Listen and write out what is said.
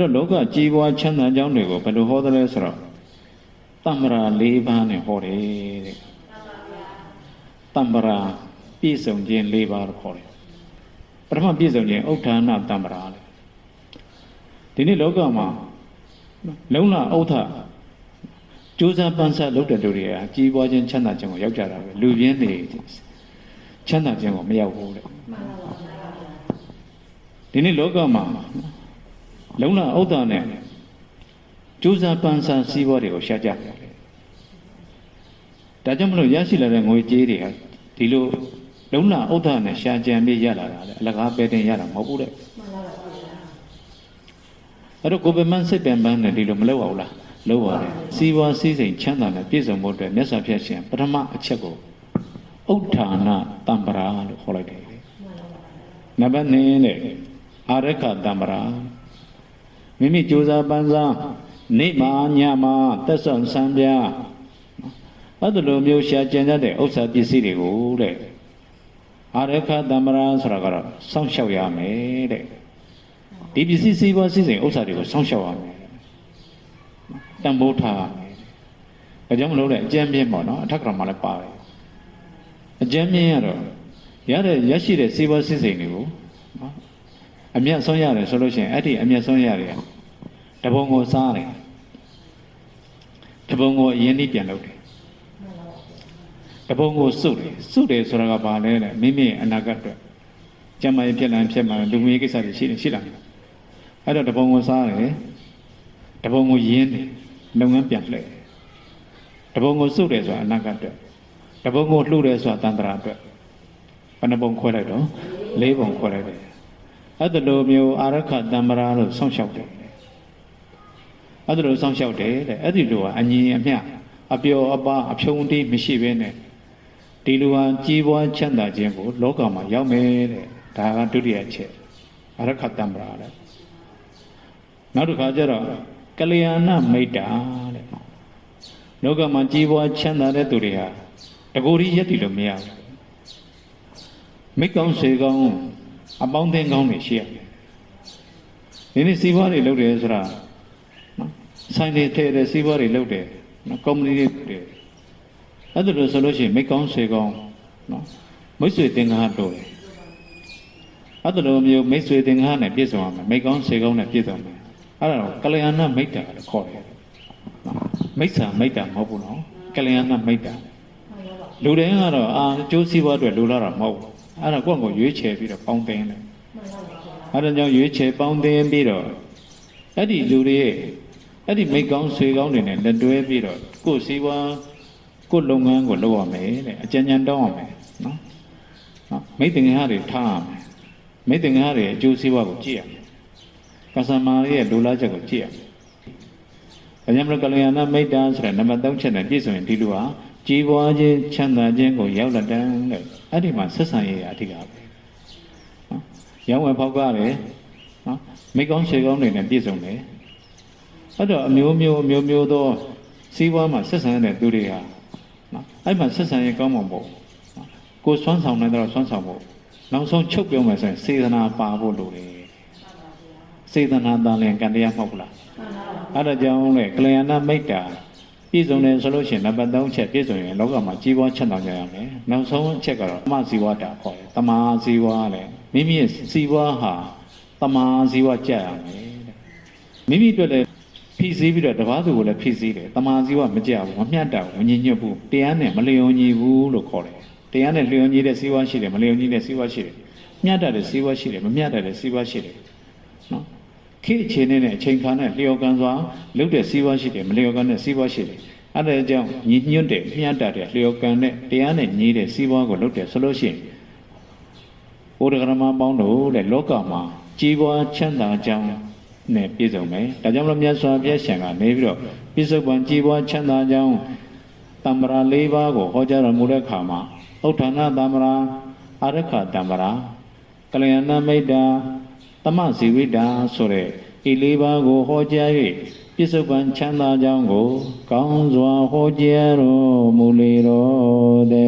တော့လောကကြီးပွားချမ်းသာကြောင်းတွေကိုဘယ်လိုဟောသလဲဆိုတော့တမ္ပရာ၄ပါးနဲ့ဟောတယ်တဲ့တမ္ပရာပြည့်စုံခြင်း၄ပါးလို့ခေါ်တယ်ပထမပြည့်စုံခြင်းဥဋ္ဌာဏတမ္ပရာလေဒီနေ့လောကမှာလုံလဥဋ္ဌကြိုးစားပန်းစားလုပ်တဲ့လူတွေကကြီးပွားခြင်းချမ်းသာခြင်းကိုရောက်ကြတာပဲလူပြင်းနေချမ်းသာခြင်းကိုမရောက်ဘူးတဲ့ဒီနေ့လောကမှာ လုံလဥဒ္ဒနဲ့ကျိုးစားပန်းစားစည်းဝါးတွေကိုရှာကြတယ်ဒါကြောင့်မလို့ရရှိလာတဲ့ငွေကြေးတွေဟာဒီလိုလုံလဥဒ္ဒနဲ့ရှာကြံပြီးရလာတာလေအလကားပဲတင်ရတာမဟုတ်ဘူးတဲ့အဲ့တော့ကိုယ်ပင်မစိတ်ပင်ပန်းနဲ့ဒီလိုမလုပ်အောင်လားလုပ်ပါတယ်စည်းဝါးစည်းစိမ်ချမ်းသာနဲ့ပြည့်စုံဖို့အတွက်မြတ်စွာဘုရားရှင်ပထမအချက်ကိုဥဋ္ဌာဏတံပရာလို့ခေါ်လိုက်တယ်နံပါတ်2တဲ့အာရခတံပရာ မိမိကြိုးစားပန်းစားနေမာညမာတက်ဆွန်ဆံပြအဲ့ဒါလိုမျိုးရှာကြံတဲ့ဥစ္စာပစ္စည်းတွေကိုတဲ့အာရခတမ္မရာဆိုတာကတော့စောင့်ရှောက်ရမယ်တဲ့ဒီပစ္စည်းစီးပွားစီစဉ်ဥစ္စာတွေကိုစောင့်ရှောက်ရမယ်တန်ဖိုးထားရမယ်ဒါကြောင့်မလို့တဲ့အကျဉ်းပြင်းပေါ့နော်အထက်ကရမှာလည်းပါတယ်အကျဉ်းပြင်းရတော့ရတဲ့ရရှိတဲ့စီးပွားစီစဉ်တွေကိုနော် အမျက်ဆုံးရတယ်ဆိုလို့ရှိရင်အဲ့ဒီအမျက်ဆုံးရတယ်တပုံကိုစားတယ်တပုံကိုအရင်နှိပြန်လုပ်တယ်တပုံကိုစုတယ်စုတယ်ဆိုတာကဘာလဲလဲမိမိအနာဂတ်အတွက်ကျမ်းမာရေးဖြစ်လာဖြစ်မှာလူမျိုးရေးကိစ္စတွေရှိတယ်ရှိလာတယ်အဲ့တော့တပုံကိုစားတယ်တပုံကိုယင်းတယ်လုပ်ငန်းပြန်လှည့်တယ်တပုံကိုစုတယ်ဆိုတာအနာဂတ်အတွက်တပုံကိုလှုပ်တယ်ဆိုတာတန်ត្រာအတွက်ဘယ်နှပုံခွဲလိုက်တော့၄ပုံခွဲလိုက်တယ် အဲ့ဒါလိုမျိုးအာရခတမ္မရာလို့ဆောင်းလျှောက်တယ်အဲ့ဒါလိုဆောင်းလျှောက်တယ်တဲ့အဲ့ဒီလိုကအညီအမျှအပျော်အပါအဖြုံးတိမရှိဘဲနဲ့ဒီလိုဟာကြီးပွားချမ်းသာခြင်းကိုလောကမှာရောက်မယ်တဲ့ဒါကဒုတိယချက်အာရခတမ္မရာတဲ့နောက်တစ်ခါကျတော့ကလျာဏမိတ်တာတဲ့လောကမှာကြီးပွားချမ်းသာတဲ့သူတွေဟာတကူရီရက်တည်လို့မရဘူးမိတ်ကောင်းစေကောင်း အပေါင်းအသင်းကောင်းတွေရှိရတယ်။ဒီနေ့စီးပွားတွေလုပ်တယ်ဆိုတာနော်ဆိုင်တွေထည့်တယ်စီးပွားတွေလုပ်တယ်နော်ကုမ္ပဏီတွေလုပ်တယ်အဲ့ဒါလို့ဆိုလို့ရှိရင်မိကောင်းဆွေကောင်းနော်မိတ်ဆွေသင်္ကားတို့တယ်အဲ့ဒါလိုမျိုးမိတ်ဆွေသင်္ကားနဲ့ပြည့်စုံရမယ်မိကောင်းဆွေကောင်းနဲ့ပြည့်စုံမယ်အဲ့ဒါတော့ကလျာဏမိတ်တာလို့ခေါ်တယ်နော်မိစ္ဆာမိတ်တာမဟုတ်ဘူးနော်ကလျာဏမိတ်တာလူတိုင်းကတော့အာအကျိုးစီးပွားအတွက်လူလာတာမဟုတ်ဘူး အဲ့ဒါကိုယ့်ကိုယ်ရွေးချယ်ပြီးတော့ပေါင်းတင်တယ်အဲ့ဒါကြောင့်ရွေးချယ်ပေါင်းတင်ပြီးတော့အဲ့ဒီလူတွေရဲ့အဲ့ဒီမိတ်ကောင်းဆွေကောင်းတွေနဲ့လက်တွဲပြီးတော့ကိုယ်စီးပွားကိုယ်လုပ်ငန်းကိုလုပ်ရမယ်တဲ့အကြံဉာဏ်တောင်းရမယ်နော်နော်မိတ်တင်ငါးတွေထားရမယ်မိတ်တင်ငါးတွေအကျိုးစီးပွားကိုကြည့်ရမယ်ကသမားရဲ့လူလားချက်ကိုကြည့်ရမယ်ဒါကြောင့်မလို့ကလျာဏမိတ်တာဆိုတဲ့နံပါတ်3ချက်နဲ့ပြည့်စုံရင်ဒီလူဟာ ကြီးပွားခြင်းချမ်းသာခြင်းကိုရောက်လက်တန်းတဲ့အဲ့ဒီမှာဆက်ဆံရေးအဓိကပဲနော်ရောင်းဝယ်ဖောက်ကားတယ်နော်မိကောင်းရှေကောင်းတွေနဲ့ပြည့်စုံတယ်အဲ့တော့အမျိုးမျိုးအမျိုးမျိုးသောစီးပွားမှာဆက်ဆံရတဲ့သူတွေဟာနော်အဲ့မှာဆက်ဆံရေးကောင်းမှာပေါ့နော်ကိုယ်စွမ်းဆောင်နိုင်တော့စွမ်းဆောင်ဖို့နောက်ဆုံးချုပ်ပြောမယ်ဆိုရင်စေတနာပါဖို့လိုတယ်စေတနာတန်လျင်ကံတရားမဟုတ်ဘူးလားအဲ့ဒါကြောင့်လေကလျာဏမိတ်တာ ပြည့်စုံတယ်ဆိုလို့ရှိရင်နံပါတ်3ချက်ပြည့်စုံရင်လောကမှာကြီးပွားချမ်းသာကြရမယ်။နောက်ဆုံးအချက်ကတော့တမဇီဝတာခေါ်တယ်။တမာဇီဝလေမိမိရဲ့ဇီဝဟာတမာဇီဝကြက်ရမယ်တဲ့။မိမိအတွက်လည်းဖြည့်ဆည်းပြီးတော့တပားသူကိုလည်းဖြည့်ဆည်းတယ်။တမာဇီဝမကြက်ဘူးမမျှတဘူးမငြိညွတ်ဘူး။တရားနဲ့မလျော်ညီဘူးလို့ခေါ်တယ်။တရားနဲ့လျော်ညီတဲ့ဇီဝရှိတယ်မလျော်ညီတဲ့ဇီဝရှိတယ်။မျှတတဲ့ဇီဝရှိတယ်မမျှတတဲ့ဇီဝရှိတယ်။နော်။ ခေတ်အခြေအနေနဲ့အချိန်ခါနဲ့လျော်ကန်စွာလုပ်တဲ့ဇီဝရှိတယ်မလျော်ကန်တဲ့ဇီဝရှိတယ်။အဲ့ဒါကြောင့်ညီညွတ်တဲ့မျှတတဲ့လျော်ကန်တဲ့တရားနဲ့ညီတဲ့စီးပွားကိုလုပ်တယ်ဆိုလို့ရှိရင်ဘုရားကရမပေါင်းတို့တဲ့လောကမှာကြီးပွားချမ်းသာကြောင်းနဲ့ပြည့်စုံမယ်။ဒါကြောင့်မလို့မြတ်စွာဘုရားရှင်ကနေပြီးတော့ပြစ္ဆုတ်ပံကြီးပွားချမ်းသာကြောင်းတမ္ပရာ၄ပါးကိုဟောကြားတော်မူတဲ့အခါမှာဥဋ္ဌာဏတမ္ပရာအာရခတမ္ပရာကလျာဏမိတ်တာ သမဇီဝိတာဆိုတဲ့ဤ၄ပါးကိုဟောကြား၍ပြစ္ဆုတ်ပံချမ်းသာကြောင်းကို ကောင်းစွာဟောကြားတော်မူလေတော်တည်း